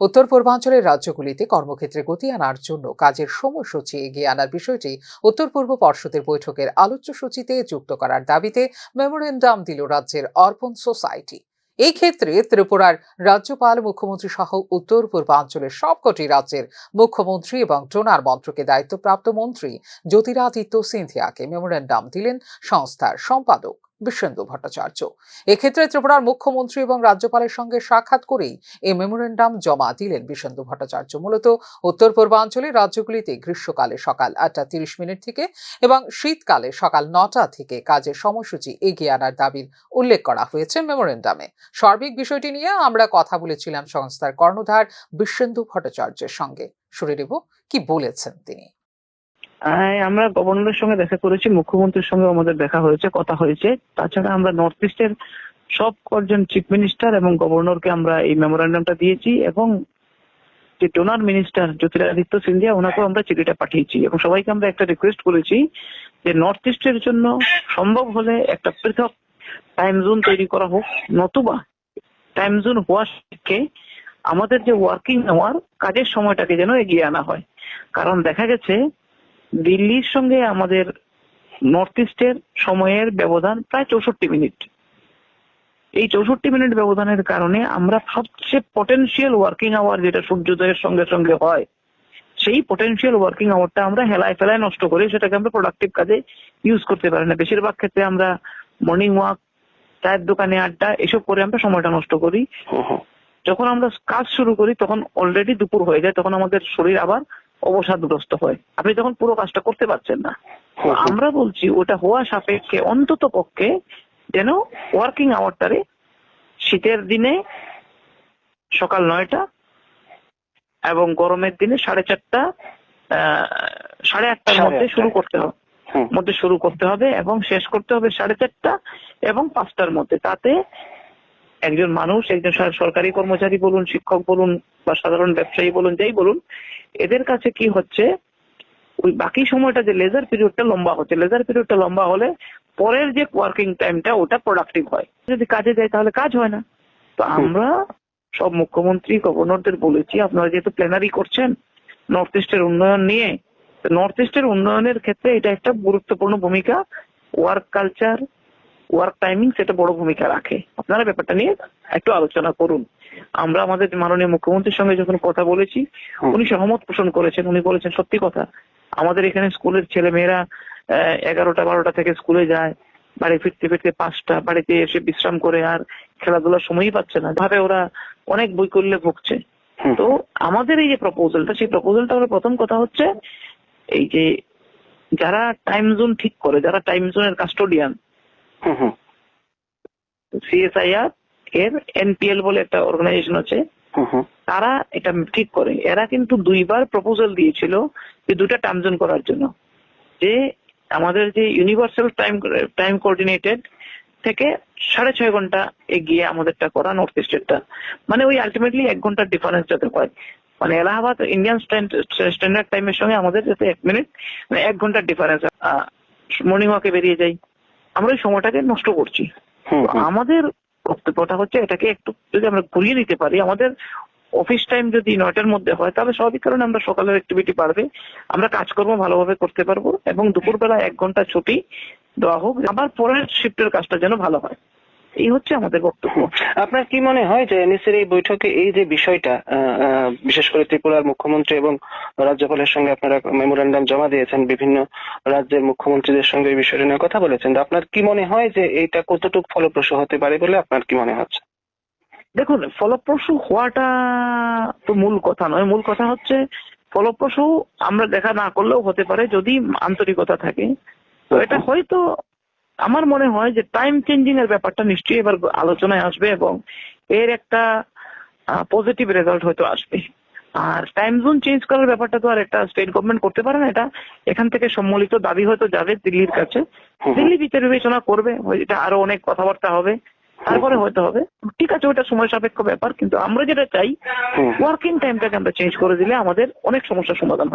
উত্তর পূর্বাঞ্চলের রাজ্যগুলিতে কর্মক্ষেত্রে গতি আনার জন্য কাজের সময়সূচি এগিয়ে আনার বিষয়টি উত্তর পূর্ব পর্ষদের বৈঠকের আলোচ্য সূচিতে যুক্ত করার দাবিতে মেমোরেন্ডাম দিল রাজ্যের অর্পণ সোসাইটি। এই ক্ষেত্রে ত্রিপুরার রাজ্যপাল, মুখ্যমন্ত্রী সহ উত্তর পূর্বাঞ্চলের সবকটি রাজ্যের মুখ্যমন্ত্রী এবং ডোনার মন্ত্রকে দায়িত্বপ্রাপ্ত মন্ত্রী জ্যোতিরাদিত্য সিন্ধিয়াকে মেমোরেন্ডাম দিলেন সংস্থার সম্পাদক। বিশ্বেন্দু ভট্টাচার্য। এক্ষেত্রে ত্রিপুরার মুখ্যমন্ত্রী এবং রাজ্যপালের সঙ্গে সাক্ষাৎ করেই এই মেমোরেন্ডাম জমা দিলেন বিশ্বেন্দু ভট্টাচার্য। মূলত উত্তর পূর্বাঞ্চলের রাজ্যগুলিতে গ্রীষ্মকালে সকাল আটটা তিরিশ মিনিট থেকে এবং শীতকালে সকাল নটা থেকে কাজের সময়সূচি এগিয়ে আনার দাবির উল্লেখ করা হয়েছে মেমোরেন্ডামে। সার্বিক বিষয়টি নিয়ে আমরা কথা বলেছিলাম সংস্থার কর্ণধার বিশ্বেন্দু ভট্টাচার্যের সঙ্গে। শুনে নেব কি বলেছেন তিনি? আমরা গভর্নরের সঙ্গে দেখা করেছি, মুখ্যমন্ত্রীর সঙ্গে আমাদের দেখা হয়েছে, কথা হয়েছে। তাছাড়া আমরা নর্থ ইস্টের সব কজন চিফ মিনিস্টার এবং গভর্নরকে আমরা এই মেমোরান্ডামটা দিয়েছি এবং যে ডোনার মিনিস্টার জ্যোতিরাদিত্য সিন্ধিয়া, ওনাকেও আমরা চিঠিটা পাঠিয়েছি এবং সবাইকে আমরা একটা রিকোয়েস্ট করেছি যে নর্থ ইস্টের জন্য সম্ভব হলে একটা পৃথক টাইম জোন তৈরি করা হোক। নতুবা টাইম জোন হওয়ার থেকে আমাদের যে ওয়ার্কিং আওয়ার কাজের সময়টাকে যেন এগিয়ে আনা হয়। কারণ দেখা গেছে দিল্লির সঙ্গে আমাদের নর্থ ইস্টের সময়ের ব্যবধান প্রায় চৌষট্টি মিনিট। এই চৌষট্টি মিনিট ব্যবধানের কারণে আমরা সবচেয়ে পটেনশিয়াল ওয়ার্কিং আওয়ার যেটা সূর্যোদয়ের সঙ্গে সঙ্গে হয় সেই পটেনশিয়াল ওয়ার্কিং আওয়ারটা আমরা হেলায় ফেলায় নষ্ট করি সেটাকে আমরা প্রোডাক্টিভ কাজে ইউজ করতে পারি না। বেশিরভাগ ক্ষেত্রে আমরা মর্নিং ওয়াক চায়ের দোকানে আড্ডা এসব করে আমরা সময়টা নষ্ট করি। যখন আমরা কাজ শুরু করি তখন অলরেডি দুপুর হয়ে যায় তখন আমাদের শরীর আবার অবসাদগ্রস্ত হয়। আপনি তখন পুরো কাজটা করতে পারছেন না। আমরা বলছি ওটা হওয়া সাপেক্ষে অন্তত পক্ষে যেন ওয়ার্কিং আওয়ারটারে শীতের দিনে সকাল নয়টা এবং গরমের দিনে সাড়ে চারটা আহ, সাড়ে আটটার মধ্যে শুরু করতে হবে। মধ্যে শুরু করতে হবে এবং শেষ করতে হবে সাড়ে চারটা এবং পাঁচটার মধ্যে। তাতে একজন মানুষ একজন সরকারি কর্মচারী বলুন শিক্ষক বলুন বা সাধারণ ব্যবসায়ী বলুন যাই বলুন এদের কাছে কি হচ্ছে? ওই বাকি সময়টা যে লেজার পিরিয়ডটা লম্বা হচ্ছে লেজার পিরিয়ডটা লম্বা হলে পরের যে ওয়ার্কিং টাইমটা ওটা প্রোডাক্টিভ হয়। যদি কাজে যায় তাহলে কাজ হয় না। তো আমরা সব মুখ্যমন্ত্রী গভর্নরদের বলেছি আপনারা যেহেতু প্ল্যানারি করছেন নর্থ ইস্টের উন্নয়ন নিয়ে নর্থ ইস্টের উন্নয়নের ক্ষেত্রে এটা একটা গুরুত্বপূর্ণ ভূমিকা। ওয়ার্ক কালচার ওয়ার্ক টাইমিং সেটা বড় ভূমিকা রাখে। আপনারা ব্যাপারটা নিয়ে একটু আলোচনা করুন। আমরা আমাদের মাননীয় মুখ্যমন্ত্রীর সঙ্গে যখন কথা বলেছি উনি সহমত পোষণ করেছেন। উনি বলেছেন সত্যি কথা আমাদের এখানে স্কুলের ছেলে মেয়েরা এগারোটা বারোটা থেকে স্কুলে যায়। বাড়ি ফিরতে ফিরতে পাঁচটা বাড়িতে এসে বিশ্রাম করে আর খেলাধুলার সময়ই পাচ্ছে না। ভাবে ওরা অনেক বই করলে ভুগছে তো আমাদের এই যে প্রপোজালটা সেই প্রপোজালটা হলো প্রথম কথা হচ্ছে এই যে যারা টাইম জোন ঠিক করে যারা টাইম জোনের কাস্টোডিয়ান সিএসআইআর এর এনপিএল বলে একটা অর্গানাইজেশন আছে। তারা এটা ঠিক করে। এরা কিন্তু দুইবার প্রপোজাল দিয়েছিল যে দুটা টাইম জোন করার জন্য। যে আমাদের যে ইউনিভার্সাল টাইম টাইম কোঅর্ডিনেটেড থেকে সাড়ে ছয় ঘণ্টা এগিয়ে আমাদেরটা করা নর্থ ইস্টেরটা মানে ওই আলটিমেটলি এক ঘণ্টার ডিফারেন্স যাতে হয়। মানে এলাহাবাদ ইন্ডিয়ান স্ট্যান্ডার্ড টাইমের সঙ্গে আমাদের যাতে এক মিনিট মানে এক ঘণ্টার ডিফারেন্স মর্নিং ওয়াকে বেরিয়ে যাই। আমরা ওই সময়টাকে নষ্ট করছি। আমাদের বক্তব্যটা হচ্ছে এটাকে একটু যদি আমরা ঘুরিয়ে নিতে পারি আমাদের অফিস টাইম যদি নয়টার মধ্যে হয় তাহলে স্বাভাবিক কারণে আমরা সকালের অ্যাক্টিভিটি বাড়বে। আমরা কাজকর্ম ভালোভাবে করতে পারব এবং দুপুরবেলা এক ঘণ্টা ছুটি দেওয়া হোক আবার পরের শিফটের কাজটা যেন ভালো হয়। এই হচ্ছে আমাদের বক্তব্য। আপনার কি মনে হয় যে এনএসির এই বৈঠকে এই যে বিষয়টা বিশেষ করে ত্রিপুরার মুখ্যমন্ত্রী এবং রাজ্যপালের সঙ্গে আপনারা মেমোরেন্ডাম জমা দিয়েছেন বিভিন্ন রাজ্যের মুখ্যমন্ত্রীদের সঙ্গে এই বিষয়টা নিয়ে কথা বলেছেন আপনার কি মনে হয় যে এইটা কতটুকু ফলপ্রসূ হতে পারে বলে আপনার কি মনে হচ্ছে? দেখুন ফলপ্রসূ হওয়াটা তো মূল কথা নয়। মূল কথা হচ্ছে ফলপ্রসূ আমরা দেখা না করলেও হতে পারে যদি আন্তরিকতা থাকে। তো এটা হয়তো আমার মনে হয় যে টাইম চেঞ্জিং এর ব্যাপারটা নিশ্চয়ই এবার আলোচনায় আসবে এবং এর একটা পজিটিভ রেজাল্ট হয়তো আসবে আর টাইম জোন চেঞ্জ করার ব্যাপারটা তো আর একটা স্টেট গভর্নমেন্ট করতে পারে না এটা এখান থেকে সম্মিলিত দাবি হয়তো যাবে দিল্লির কাছে। দিল্লি বিচার বিবেচনা করবে এটা আরও অনেক কথাবার্তা হবে তারপরে হয়তো হবে ঠিক আছে ওটা সময় সাপেক্ষ ব্যাপার কিন্তু আমরা যেটা চাই। ওয়ার্কিং টাইমটাকে আমরা চেঞ্জ করে দিলে আমাদের অনেক সমস্যার সমাধান হয়